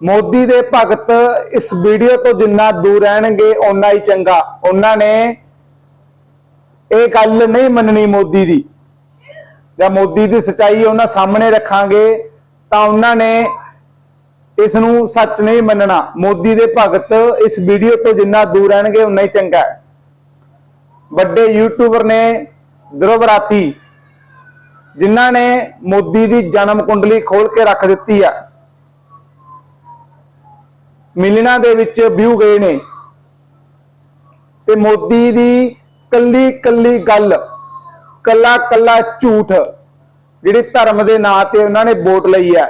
ਮੋਦੀ ਦੇ ਭਗਤ ਇਸ ਵੀਡੀਓ ਤੋਂ ਜਿੰਨਾ ਦੂਰ ਰਹਿਣਗੇ, ਓਨਾ ਹੀ ਚੰਗਾ। ਉਹਨਾਂ ਨੇ ਇਹ ਗੱਲ ਨਹੀਂ ਮੰਨਣੀ ਮੋਦੀ ਦੀ। ਜਾਂ ਮੋਦੀ ਦੀ ਸਚਾਈ ਉਹਨਾਂ ਸਾਹਮਣੇ ਰੱਖਾਂਗੇ, ਤਾਂ ਉਹਨਾਂ ਨੇ ਇਸ ਨੂੰ ਸੱਚ ਨਹੀਂ ਮੰਨਣਾ। ਮੋਦੀ ਦੇ ਭਗਤ ਇਸ ਵੀਡੀਓ ਤੋਂ ਜਿੰਨਾ ਦੂਰ ਰਹਿਣਗੇ ਉਨਾ ਹੀ ਚੰਗਾ ਹੈ। ਵੱਡੇ ਯੂਟਿਊਬਰ ਨੇ ਧਰੁਵ ਰਾਠੀ ਜਿਨ੍ਹਾਂ ਨੇ ਮੋਦੀ ਦੀ ਜਨਮ ਕੁੰਡਲੀ ਖੋਲ ਕੇ ਰੱਖ ਦਿੱਤੀ ਆ। ਮਿਲਣਾ ਦੇ ਵਿੱਚ ਵਿਊ ਗਏ ਨੇ। ਤੇ ਮੋਦੀ ਦੀ ਕੱਲੀ ਕੱਲੀ ਗੱਲ, ਕੱਲਾ ਕੱਲਾ ਝੂਠ, ਜਿਹੜੇ ਧਰਮ ਦੇ ਨਾਂ ਤੇ ਉਹਨਾਂ ਨੇ ਵੋਟ ਲਈ ਹੈ।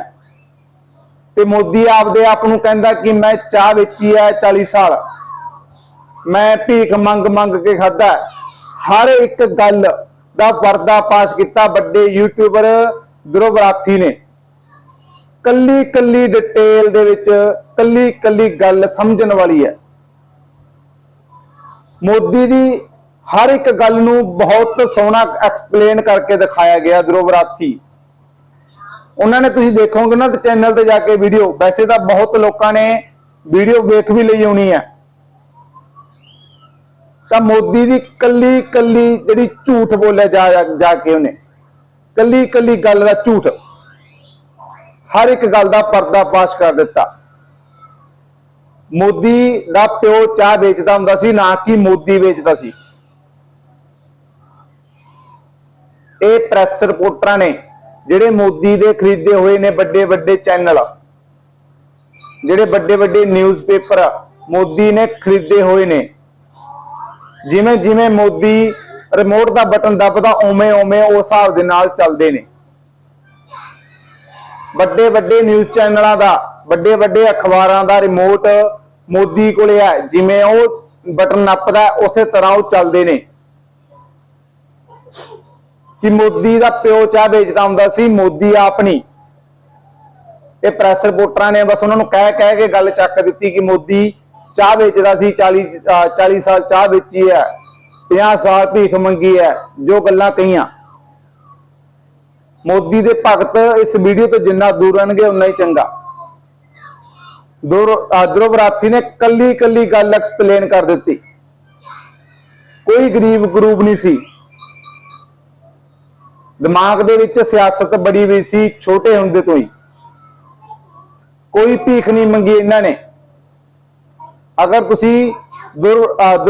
ਤੇ ਮੋਦੀ ਆਪਦੇ ਆਪ ਨੂੰ ਕਹਿੰਦਾ ਕਿ ਮੈਂ ਚਾਹ ਵੇਚੀ ਹੈ 40 ਸਾਲ। ਮੈਂ ਭੀਖ ਮੰਗ ਮੰਗ ਕੇ ਖਾਦਾ ਹਰ ਇੱਕ ਗੱਲ ਦਾ ਵਰਦਾ ਪਾਸ ਕੀਤਾ ਵੱਡੇ ਯੂਟਿਊਬਰ ਧਰੁਵ ਰਾਠੀ ਨੇ। ਕੱਲੀ ਕੱਲੀ ਡਿਟੇਲ ਦੇ ਵਿੱਚ ਕੱਲੀ ਕੱਲੀ ਗੱਲ ਸਮਝਣ ਵਾਲੀ ਹੈ। ਮੋਦੀ ਦੀ ਹਰ ਇੱਕ ਗੱਲ ਨੂੰ ਬਹੁਤ ਸੋਹਣਾ ਐਕਸਪਲੇਨ ਕਰਕੇ ਦਿਖਾਇਆ ਗਿਆ ਧਰੁਵ ਰਾਠੀ ਉਹਨਾਂ ਨੇ ਤੁਸੀਂ ਦੇਖੋਗੇ ਨਾ ਚੈਨਲ ਤੇ ਜਾ ਕੇ ਵੀਡੀਓ ਵੈਸੇ ਤਾਂ ਬਹੁਤ ਲੋਕਾਂ ਨੇ ਵੀਡੀਓ ਵੇਖ ਵੀ ਲਈ ਹੋਣੀ ਹੈ। ਤਾਂ ਮੋਦੀ ਦੀ ਕੱਲੀ ਕੱਲੀ ਜਿਹੜੀ ਝੂਠ ਬੋਲਿਆ ਜਾ ਜਾ- ਜਾ ਕੇ ਉਹਨੇ ਕੱਲੀ ਕੱਲੀ ਗੱਲ ਦਾ ਝੂਠ। ਹਰ ਇੱਕ ਗੱਲ ਦਾ ਪਰਦਾ ਪਾਸ਼ ਕਰ ਦਿੱਤਾ। ਮੋਦੀ ਦਾ ਪਿਓ ਚਾਹ ਵੇਚਦਾ ਹੁੰਦਾ ਸੀ, ਨਾ ਕਿ ਮੋਦੀ ਵੇਚਦਾ ਸੀ। ਇਹ ਪ੍ਰੈਸ ਰਿਪੋਰਟਰਾਂ ਨੇ, ਜਿਹੜੇ ਮੋਦੀ ਦੇ ਖਰੀਦੇ ਹੋਏ ਨੇ ਵੱਡੇ ਵੱਡੇ ਚੈਨਲ, ਜਿਹੜੇ ਵੱਡੇ ਵੱਡੇ ਨਿਊਜ਼ਪੇਪਰ ਮੋਦੀ ਨੇ ਖਰੀਦੇ ਹੋਏ ਨੇ, ਜਿਵੇਂ ਜਿਵੇਂ ਮੋਦੀ ਰਿਮੋਟ ਦਾ ਬਟਨ ਦੱਬਦਾ ਓਵੇਂ ਓਵੇਂ ਉਸ ਹਿਸਾਬ ਦੇ ਨਾਲ ਚੱਲਦੇ ਨੇ। ਵੱਡੇ ਵੱਡੇ ਨਿਊਜ਼ ਚੈਨਲਾਂ ਦਾ ਵੱਡੇ ਵੱਡੇ ਅਖਬਾਰਾਂ ਦਾ ਰਿਮੋਟ ਮੋਦੀ ਕੋਲੇ ਹੈ ਜਿਵੇਂ ਉਹ ਬਟਨ ਨੱਪਦਾ, ਉਸੇ ਤਰ੍ਹਾਂ ਉਹ ਚੱਲਦੇ ਨੇ। ਕਿ ਮੋਦੀ ਦਾ ਪਿਓ ਚਾਹ ਵੇਚਦਾ ਹੁੰਦਾ ਸੀ, ਮੋਦੀ ਆਪਣੀ ਇਹ ਪ੍ਰੈਸ ਰਿਪੋਰਟਰਾਂ ਨੇ ਬਸ ਉਹਨਾਂ ਨੂੰ ਕਹਿ ਕਹਿ ਕੇ ਗੱਲ ਚੱਕ ਦਿੱਤੀ ਕਿ ਮੋਦੀ ਚਾਹ ਵੇਚਦਾ ਸੀ 40 ਅਹ 40 ਸਾਲ ਚਾਹ ਵੇਚੀ ਹੈ 50 ਸਾਲ ਭੀਖ ਮੰਗੀ ਹੈ, ਜੋ ਗੱਲਾਂ ਕਹੀਆਂ। ਮੋਦੀ ਦੇ ਭਗਤ ਇਸ ਵੀਡੀਓ ਤੋਂ ਜਿੰਨਾ ਦੂਰ ਰਹਿਣਗੇ ਉਨਾ ਹੀ ਚੰਗਾ। ਧਰੁਵ ਰਾਠੀ ਨੇ ਕੱਲੀ ਕੱਲੀ ਗੱਲ ਐਕਸਪਲੇਨ ਕਰ ਦਿੱਤੀ। ਕੋਈ ਗਰੀਬ ਗਰੂਬ ਨਹੀਂ ਸੀ। ਦਿਮਾਗ ਦੇ ਵਿੱਚ ਸਿਆਸਤ ਬੜੀ ਵੀ ਸੀ, ਛੋਟੇ ਹੁੰਦੇ ਤੋਂ ਹੀ। ਕੋਈ ਭੀਖ ਨਹੀਂ ਮੰਗੀ ਇਹਨਾਂ ਨੇ। ਅਗਰ ਤੁਸੀਂ ਧਰੁ- ਅਹ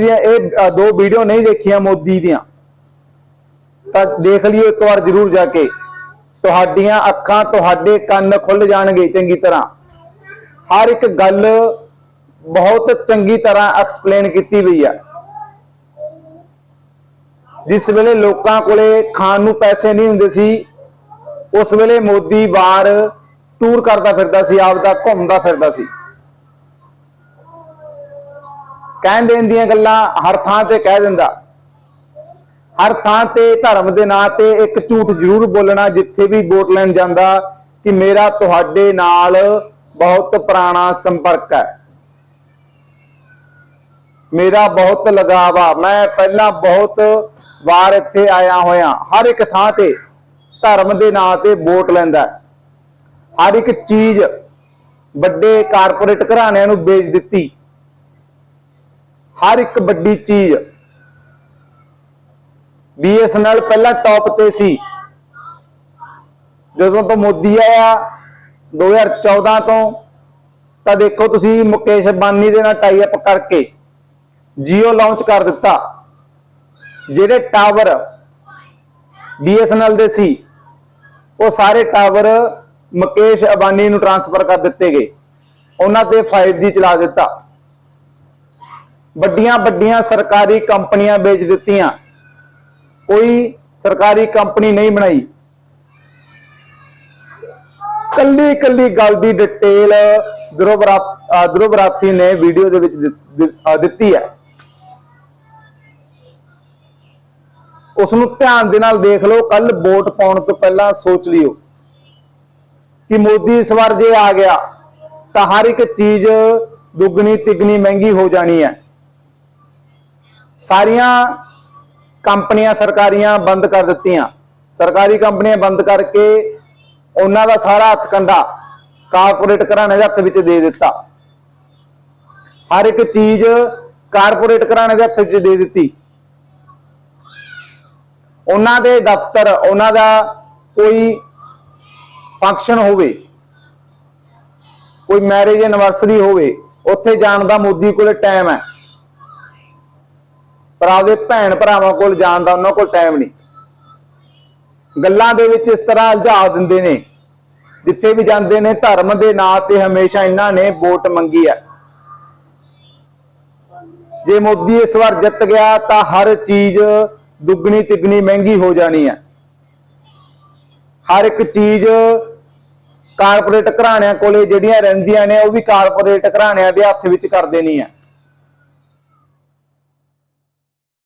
ਦੀਆਂ ਇਹ ਦੋ ਵੀਡੀਓ ਨਹੀਂ ਦੇਖੀਆਂ ਮੋਦੀ ਦੀਆਂ ਤਾਂ ਦੇਖ ਲਿਓ ਇੱਕ ਵਾਰ ਜਰੂਰ ਜਾ ਕੇ। ਤੁਹਾਡੀਆਂ ਅੱਖਾਂ ਤੁਹਾਡੇ ਕੰਨ ਖੁੱਲ ਜਾਣਗੇ ਚੰਗੀ ਤਰ੍ਹਾਂ। ਹਰ ਇੱਕ ਗੱਲ ਬਹੁਤ ਚੰਗੀ ਤਰ੍ਹਾਂ ਐਕਸਪਲੇਨ ਕੀਤੀ ਹੋਈ ਆ। ਜਿਸ ਵੇਲੇ ਲੋਕਾਂ ਕੋਲੇ ਖਾਣ ਨੂੰ ਪੈਸੇ ਨਹੀਂ ਹੁੰਦੇ ਸੀ, ਉਸ ਵੇਲੇ ਮੋਦੀ ਬਾਹਰ ਟੂਰ ਕਰਦਾ ਫਿਰਦਾ ਸੀ, ਆਪਦਾ ਘੁੰਮਦਾ ਫਿਰਦਾ ਸੀ। ਕਹਿਣ ਦੇਣ ਦੀਆਂ ਗੱਲਾਂ ਹਰ ਥਾਂ ਤੇ ਕਹਿ ਦਿੰਦਾ। ਹਰ ਥਾਂ ਤੇ ਧਰਮ ਦੇ ਨਾਂ ਤੇ ਇੱਕ ਝੂਠ ਜ਼ਰੂਰ ਬੋਲਣਾ, ਜਿੱਥੇ ਵੀ ਵੋਟ ਲੈਣ ਜਾਂਦਾ, ਕਿ ਮੇਰਾ ਤੁਹਾਡੇ ਨਾਲ ਬਹੁਤ ਪੁਰਾਣਾ ਸੰਪਰਕ ਹੈ। ਮੇਰਾ ਬਹੁਤ ਲਗਾਵ ਮੈਂ ਪਹਿਲਾਂ ਬਹੁਤ ਵਾਰ ਇੱਥੇ ਆਇਆ ਹੋਇਆ। ਹਰ ਇੱਕ ਥਾਂ ਤੇ ਧਰਮ ਦੇ ਨਾਂ ਤੇ ਵੋਟ ਲੈਂਦਾ ਹਰ ਇੱਕ ਚੀਜ਼ ਵੱਡੇ ਕਾਰਪੋਰੇਟ ਘਰਾਣਿਆਂ ਨੂੰ ਵੇਚ ਦਿੱਤੀ। ਹਰ ਇੱਕ ਵੱਡੀ ਚੀਜ਼ BSNL ਪਹਿਲਾਂ ਟੌਪ ਤੇ ਸੀ। ਜਦੋਂ ਤੋਂ ਮੋਦੀ ਆਇਆ 2014 ਤੋਂ, ਤਾਂ ਦੇਖੋ ਤੁਸੀਂ ਮੁਕੇਸ਼ ਅੰਬਾਨੀ ਦੇ ਨਾਲ ਟਾਈ ਅਪ ਕਰਕੇ ਜੀਓ ਲਾਂਚ ਕਰ ਦਿੱਤਾ। ਜਿਹੜੇ ਟਾਵਰ BSNL ਦੇ ਸੀ, ਉਹ ਸਾਰੇ ਟਾਵਰ ਮੁਕੇਸ਼ ਅਬਾਨੀ ਨੂੰ ਟ੍ਰਾਂਸਫਰ ਕਰ ਦਿੱਤੇ ਗਏ। ਉਹਨਾਂ ਤੇ 5G ਚਲਾ ਦਿੱਤਾ। ਵੱਡੀਆਂ ਵੱਡੀਆਂ ਸਰਕਾਰੀ ਕੰਪਨੀਆਂ ਵੇਚ ਦਿੱਤੀਆਂ। ਕੋਈ ਸਰਕਾਰੀ ਕੰਪਨੀ ਨਹੀਂ ਬਣਾਈ। ਕੱਲੀ ਕੱਲੀ ਗੱਲ ਦੀ ਡਿਟੇਲ ਧਰੁਵ ਨੇ ਵੀਡੀਓ ਦੇ ਵਿੱਚ ਦਿੱਤੀ ਹੈ। ਉਸ ਨੂੰ ਧਿਆਨ ਦੇ ਨਾਲ ਦੇਖ ਲਓ ਕੱਲ ਵੋਟ ਪਾਉਣ ਤੋਂ ਪਹਿਲਾਂ ਸੋਚ ਲਿਓ ਕਿ ਮੋਦੀ ਇਸ ਵਾਰ ਜੇ ਆ ਗਿਆ, ਤਾਂ ਹਰ ਇੱਕ ਚੀਜ਼ ਦੁੱਗਣੀ ਤਿੱਗਣੀ ਮਹਿੰਗੀ ਹੋ ਜਾਣੀ ਹੈ। ਸਾਰੀਆਂ ਕੰਪਨੀਆਂ ਸਰਕਾਰੀਆਂ ਬੰਦ ਕਰ ਦਿੱਤੀਆਂ। ਸਰਕਾਰੀ ਕੰਪਨੀਆਂ ਬੰਦ ਕਰਕੇ ਉਹਨਾਂ ਦਾ ਸਾਰਾ ਹੱਥ ਕੰਡਾ ਕਾਰਪੋਰੇਟ ਘਰਾਣੇ ਦੇ ਹੱਥ ਵਿੱਚ ਦੇ ਦਿੱਤਾ। ਹਰ ਇੱਕ ਚੀਜ਼ ਕਾਰਪੋਰੇਟ ਘਰਾਣੇ ਦੇ ਹੱਥ ਵਿੱਚ ਦੇ ਦਿੱਤੀ। ਉਹਨਾਂ ਦੇ ਦਫ਼ਤਰ, ਉਹਨਾਂ ਦਾ ਕੋਈ ਫੰਕਸ਼ਨ ਹੋਵੇ, ਕੋਈ ਮੈਰਿਜ ਐਨਵਰਸਰੀ ਹੋਵੇ, ਉੱਥੇ ਜਾਣ ਦਾ ਮੋਦੀ ਕੋਲੇ ਟਾਈਮ ਹੈ। ਪਰ ਆਪਦੇ ਭੈਣ ਭਰਾਵਾਂ ਕੋਲ ਜਾਣ ਦਾ ਉਹਨਾਂ ਕੋਲ ਟਾਈਮ ਨਹੀਂ। ਗੱਲਾਂ ਦੇ ਵਿੱਚ ਇਸ ਤਰ੍ਹਾਂ ਉਲਝਾ ਦਿੰਦੇ ਨੇ। ਜਿੱਥੇ ਵੀ ਜਾਂਦੇ ਨੇ, ਧਰਮ ਦੇ ਨਾਂ ਤੇ ਹਮੇਸ਼ਾ ਇਹਨਾਂ ਨੇ ਵੋਟ ਮੰਗੀ ਹੈ ਜੇ ਮੋਦੀ ਇਸ ਵਾਰ ਜਿੱਤ ਗਿਆ, ਤਾਂ ਹਰ ਚੀਜ਼ ਦੁੱਗਣੀ ਤਿੱਗਣੀ ਮਹਿੰਗੀ ਹੋ ਜਾਣੀ ਹੈ ਹਰ ਇੱਕ ਚੀਜ਼ ਕਾਰਪੋਰੇਟ ਘਰਾਣਿਆਂ ਕੋਲੇ ਜਿਹੜੀਆਂ ਰਹਿੰਦੀਆਂ ਨੇ, ਉਹ ਵੀ ਕਾਰਪੋਰੇਟ ਘਰਾਣਿਆਂ ਦੇ ਹੱਥ ਵਿੱਚ ਕਰ ਦੇਣੀ ਹੈ